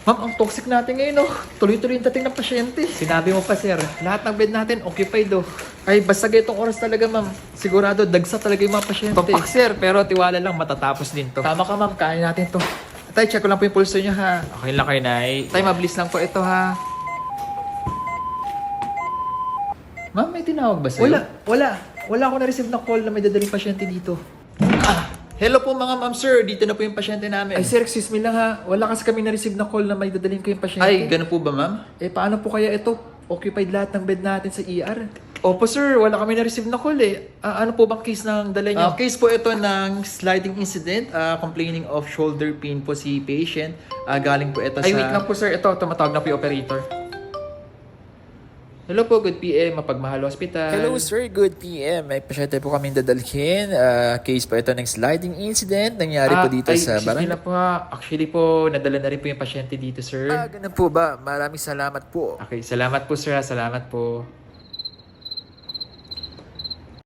Ma'am, ang toxic natin ngayon, oh. Tuloy-tuloy yung dating ng pasyente. Sinabi mo pa, sir. Lahat ng bed natin occupied, oh. Ay, basta ganitong oras talaga, ma'am. Sigurado, dagsa talaga yung mga pasyente. Pampak, sir. Pero tiwala lang, matatapos din to. Tama ka, ma'am. Kaya natin to. Tay, check ko lang po yung pulso niyo, ha. Okay lang kayo, Nay. Tay, mabilis lang po ito, ha. Ma'am, may tinawag ba sa'yo? Wala, wala. Wala ako na-receive na call na may dadaling pasyente dito. Ah, hello po mga ma'am sir, dito na po yung pasyente namin. Ay sir, excuse me lang ha. Wala kasi kami na-receive na call na may dadaling ko yung pasyente. Ay, ganun po ba ma'am? Eh, paano po kaya ito? Occupied lahat ng bed natin sa ER. Opo sir, wala kami na-receive na call eh. Ah, ano po bang case ng dala niyo? case po ito ng sliding incident, ah, complaining of shoulder pain po si patient. Ah, galing po ito sa... Ay, wait lang po sir. Ito, tumatawag na po yung operator. Hello po, good PM, Mapagmahal Hospital. Hello sir, good PM. May pasyente po kaming dadalhin. Ah, case po ito ng sliding incident. Nangyari po dito Ah, ay, sa barangay. lang po. Actually po, nadala na rin po yung pasyente dito, sir. Ah, ganun po ba? Maraming salamat po. Okay, salamat po, sir. Salamat po.